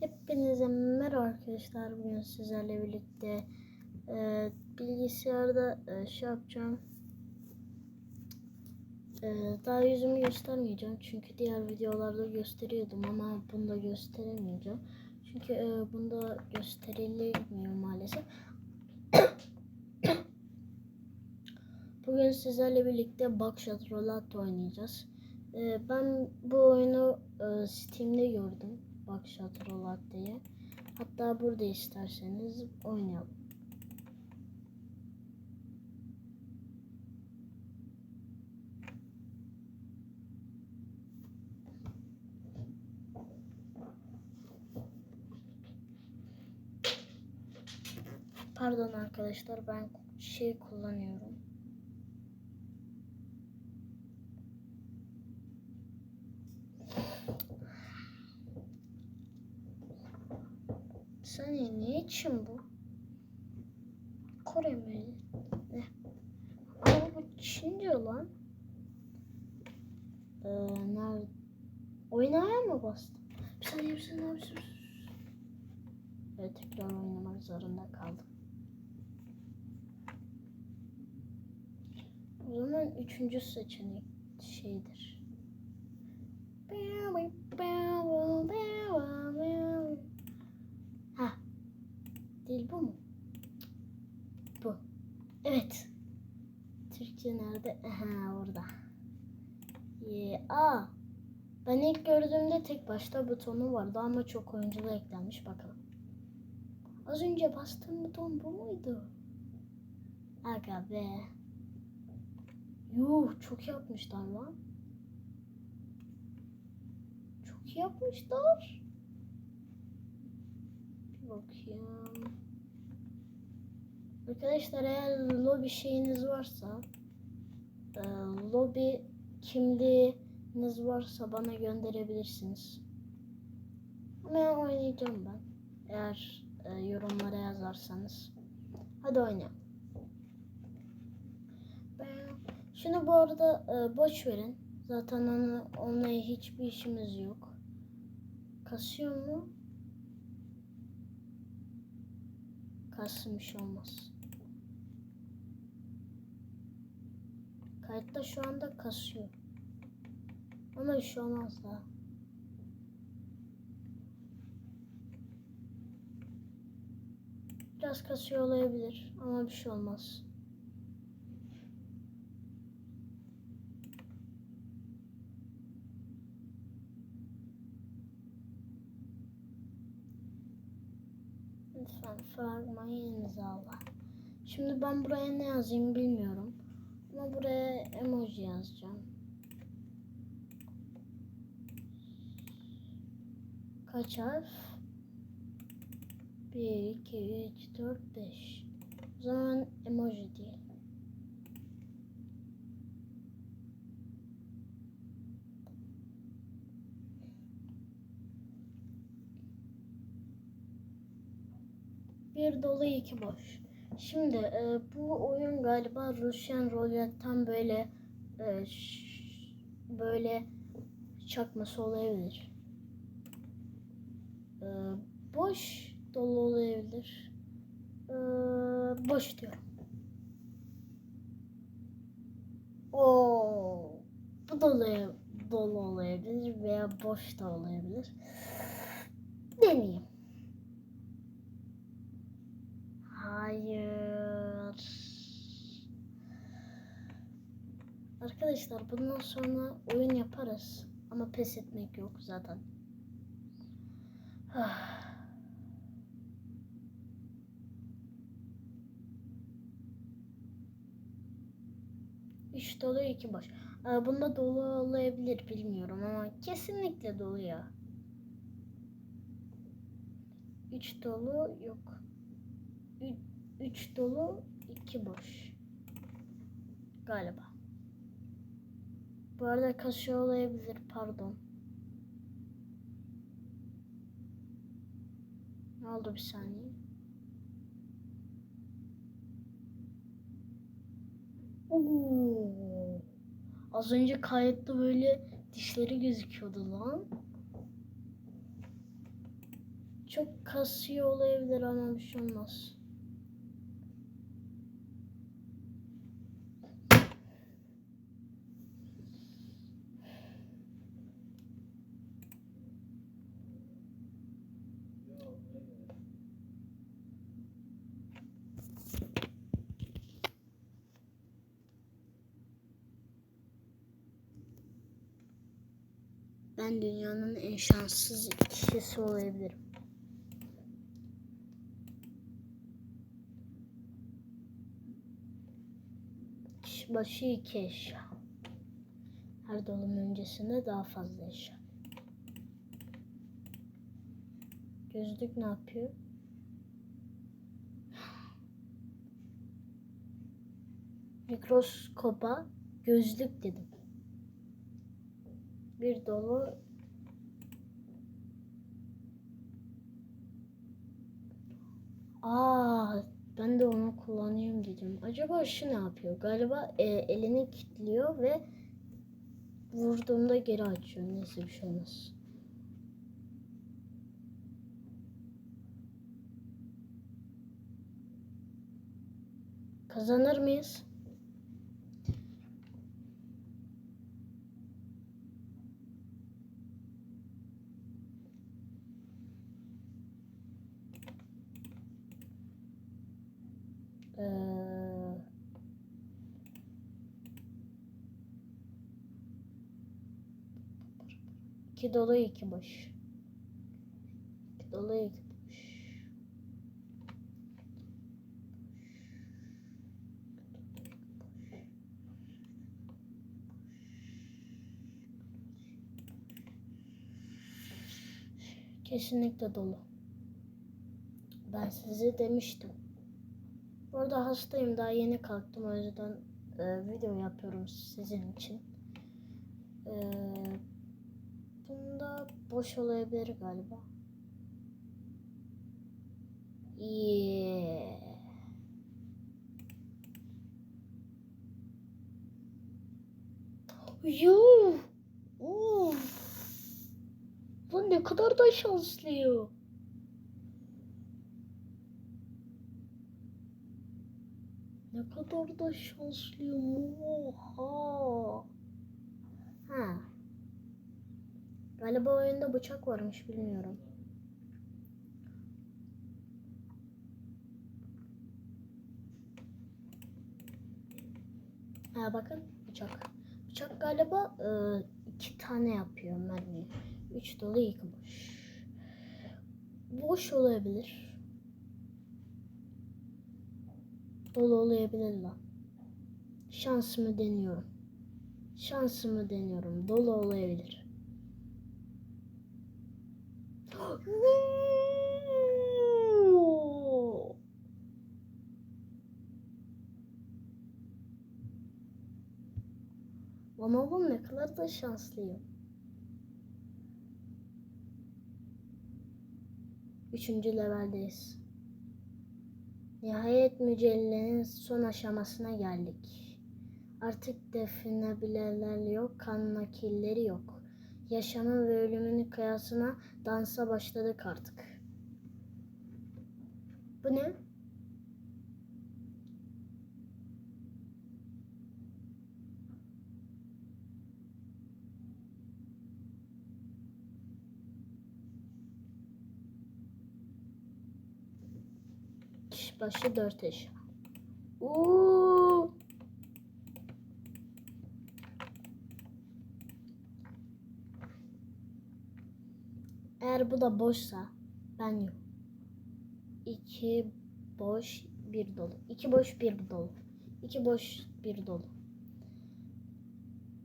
Hepinize merhaba arkadaşlar. Bugün sizlerle birlikte e, bilgisayarda e, şey yapacağım. E, daha yüzümü göstermeyeceğim. Çünkü diğer videolarda gösteriyordum ama bunda gösteremeyeceğim. Çünkü e, bunda gösterilmiyor maalesef. Bugün sizlerle birlikte Buckshot Roulette oynayacağız. E, ben bu oyunu e, Steam'de gördüm. Buckshot Roulette diye. Hatta burada isterseniz oynayalım. Pardon arkadaşlar ben şey kullanıyorum. Saniye ne için bu? Kore mi? Ne? Ama bu Çince lan. Ee, nerede? Oynaya mı bastım? Bir saniye bir saniye bir saniye. Evet tekrar oynamak zorunda kaldım. O zaman üçüncü seçenek şeydir. Ha. Değil bu mu? Bu. Evet. Türkçe nerede? Aha orada. Ye aa. Ben ilk gördüğümde tek başta butonu vardı ama çok oyunculuğa eklenmiş bakalım. Az önce bastığım buton bu muydu? Aga be. Yuh çok yapmışlar lan. Çok yapmışlar. Bakayım. Arkadaşlar eğer lobi şeyiniz varsa e, lobi kimliğiniz varsa bana gönderebilirsiniz. Ama oynayacağım ben. Eğer e, yorumlara yazarsanız. Hadi oynayalım. Ben şunu bu arada e, boş verin. Zaten onu, onunla hiçbir işimiz yok. Kasıyor mu? Kasmış olmaz. Kayıtta şu anda kasıyor. Ama bir şey olmaz daha. Biraz kasıyor olabilir ama bir şey olmaz. Lütfen fragmayı imzala. Şimdi ben buraya ne yazayım bilmiyorum. Ama buraya emoji yazacağım. Kaç harf? 1, 2, 3, 4, 5. O zaman emoji değil. Bir dolu iki boş. Şimdi e, bu oyun galiba Russian Roulette'tan böyle e, böyle çakması olabilir. E, boş dolu olabilir. E, boş diyorum. Oo, bu dolu dolu olabilir veya boş da olabilir. Deneyeyim. Hayır. Arkadaşlar bundan sonra oyun yaparız. Ama pes etmek yok zaten. Ah. Üç dolu iki boş. Ee, bunda dolu olabilir bilmiyorum ama kesinlikle dolu ya. Üç dolu yok. Üç 3 dolu 2 boş. Galiba. Bu arada kaşığı olabilir pardon. Ne oldu bir saniye? Oo. Az önce kayıtta böyle dişleri gözüküyordu lan. Çok kasıyor olabilir ama bir şey olmaz. Ben dünyanın en şanssız kişisi olabilirim. Kişi başı iki eşya. Her dolum öncesinde daha fazla eşya. Gözlük ne yapıyor? Mikroskopa gözlük dedim. Bir dolu Aa, ben de onu kullanayım dedim. Acaba şu ne yapıyor? Galiba e, elini kilitliyor ve vurduğumda geri açıyor. Neyse bir şey olmaz. Kazanır mıyız? İki dolu iki boş. İki dolu iki boş. Kesinlikle dolu. Ben size demiştim. Bu arada hastayım daha yeni kalktım o yüzden e, video yapıyorum sizin için. E, bunda boş olabilir galiba. Yeah. Yuh. Uf. Lan ne kadar da şanslıyım. Ne kadar da şanslıyım. Oha. Ha. Galiba oyunda bıçak varmış bilmiyorum. Ha bakın bıçak. Bıçak galiba e, iki tane yapıyor mermi. Üç dolu boş. Boş olabilir. Dolu olabilir lan. Şansımı deniyorum. Şansımı deniyorum. Dolu olabilir. Lan oğlum ne kadar da şanslıyım. Üçüncü leveldeyiz. Nihayet mücadelenin son aşamasına geldik. Artık definebilenler yok, kan nakilleri yok. Yaşamın ve ölümün kıyasına dansa başladık artık. Bu ne? Kişi başı dört eşya. Oo. Eğer bu da boşsa ben yok. İki boş bir dolu. İki boş bir dolu. İki boş bir dolu.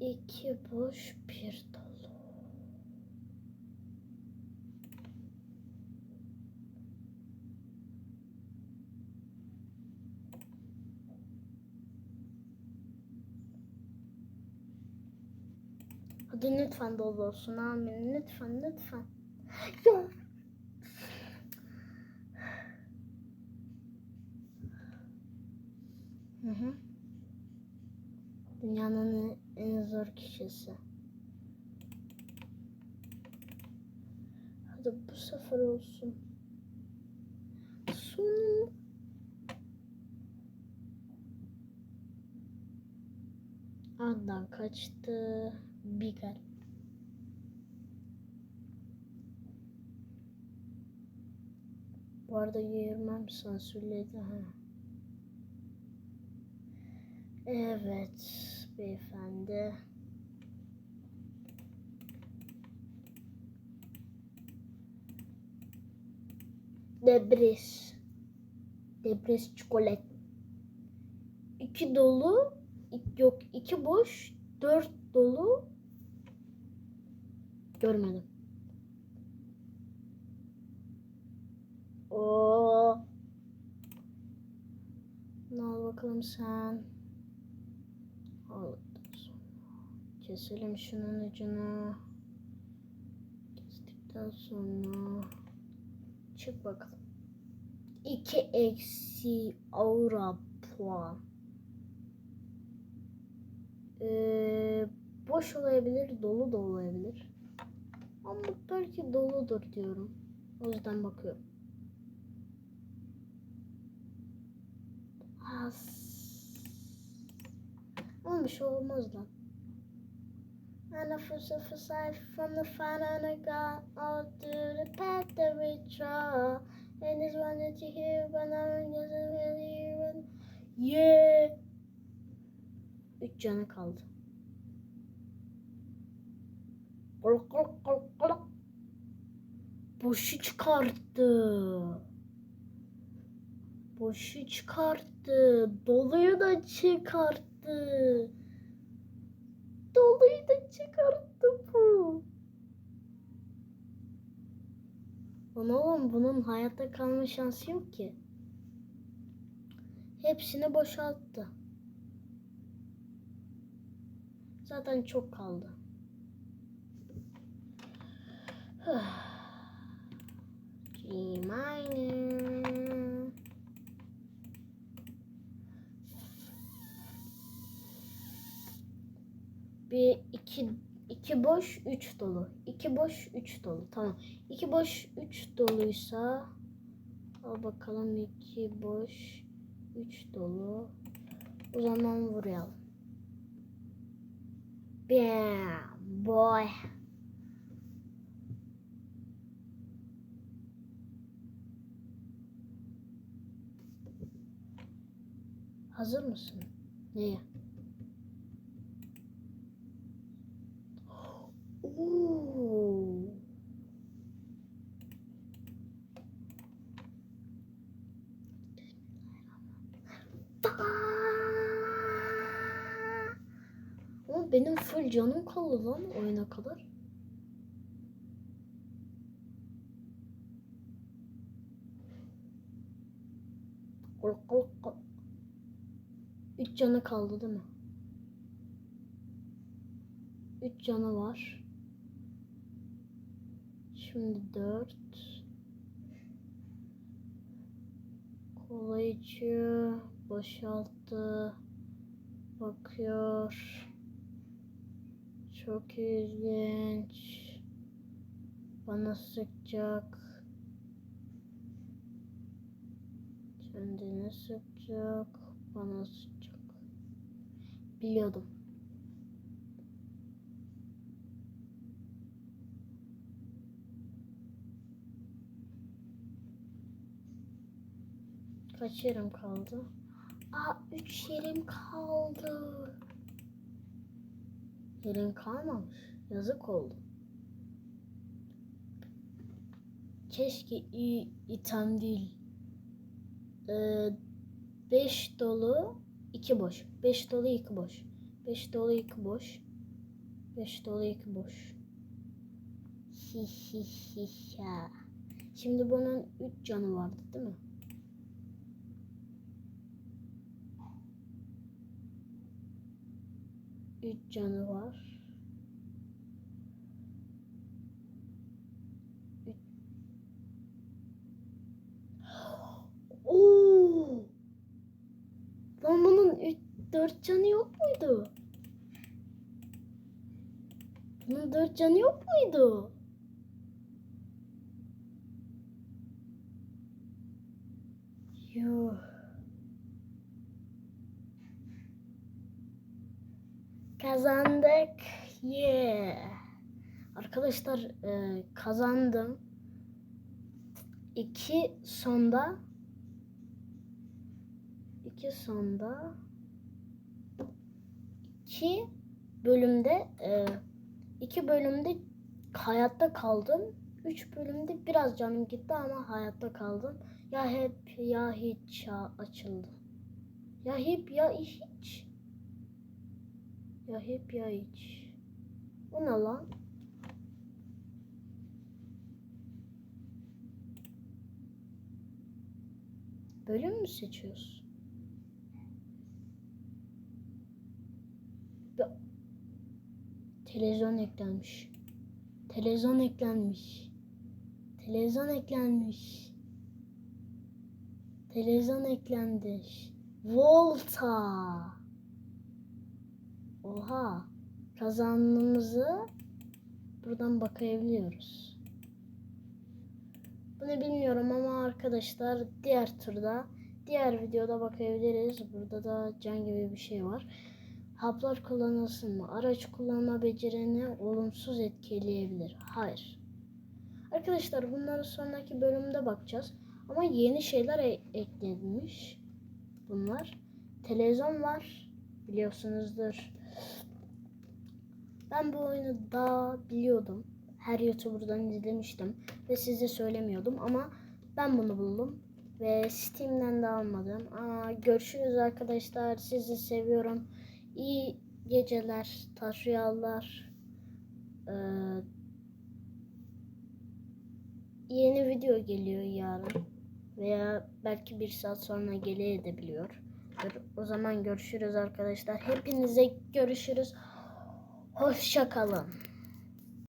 İki boş bir dolu. Hadi lütfen dolu olsun amin. Lütfen lütfen. Ya. Hı hı. Dünyanın en zor kişisi. Hadi bu sefer olsun. Son. Andan kaçtı. Bir Bu arada yayılmam sansürledi ha. Evet beyefendi. Debris. Debris çikolat. İki dolu, yok iki boş, dört dolu. Görmedim. Bakalım sen. Keselim şunun ucunu. Kestikten sonra. Çık bakalım. 2 eksi aura puan. Ee, boş olabilir, dolu da olabilir. Ama belki doludur diyorum. O yüzden bakıyorum. Ama bir şey olmaz lan. And so aside from the fun and I got all through the path that we draw. And this one that you hear, but I'm doesn't really even. Yeah. Üç canı kaldı. Koluk koluk koluk koluk. Boşu çıkarttı. Boşu çıkarttı. Doluyu da çıkarttı. Doluyu da çıkarttı bu. Lan oğlum bunun hayatta kalma şansı yok ki. Hepsini boşalttı. Zaten çok kaldı. G minor. Bir iki iki boş üç dolu. İki boş üç dolu. Tamam. İki boş üç doluysa al bakalım iki boş üç dolu. O zaman vuralım. Bam boy. Hazır mısın? Neye? Benim full canım kaldı lan oyuna kadar. Üç canı kaldı değil mi? Üç canı var. Şimdi dört. Kola içiyor. Boşalttı. Bakıyor. Çok ilginç. Bana sıkacak. Kendini sıkacak. Bana sıkacak. Biliyordum. Kaç yerim kaldı? Aa üç yerim kaldı. Yerim kalmamış. Yazık oldu. Keşke iyi item değil. Ee, beş dolu, iki boş. Beş dolu, iki boş. Beş dolu, iki boş. Beş dolu, iki boş. Hi hi hi ya. Şimdi bunun üç canı vardı değil mi? 3 canı var. 3. Oo! Lan bunun 3 4 canı yok muydu? Bunun 4 canı yok muydu? Yuh. Kazandık. Yeah. Arkadaşlar e, kazandım. İki sonda iki sonda iki bölümde e, iki bölümde hayatta kaldım. Üç bölümde biraz canım gitti ama hayatta kaldım. Ya hep ya hiç açıldı. Ya hep ya hiç. Ya hep ya hiç. Bu ne lan? Bölüm mü seçiyoruz? Ya- Televizyon eklenmiş. Televizyon eklenmiş. Televizyon eklenmiş. Televizyon eklendi. Volta. Oha. Kazandığımızı buradan bakabiliyoruz. Bunu bilmiyorum ama arkadaşlar diğer turda diğer videoda bakabiliriz. Burada da can gibi bir şey var. Haplar kullanılsın mı? Araç kullanma becerini olumsuz etkileyebilir. Hayır. Arkadaşlar bunları sonraki bölümde bakacağız. Ama yeni şeyler e- eklenmiş. Bunlar. Televizyon var. Biliyorsunuzdur. Ben bu oyunu daha biliyordum. Her YouTuber'dan izlemiştim. Ve size söylemiyordum ama ben bunu buldum. Ve Steam'den de almadım. Aa, görüşürüz arkadaşlar. Sizi seviyorum. İyi geceler, taş rüyalar. Ee, yeni video geliyor yarın. Veya belki bir saat sonra gelebiliyor. O zaman görüşürüz arkadaşlar. Hepinize görüşürüz. Hoşça kalın.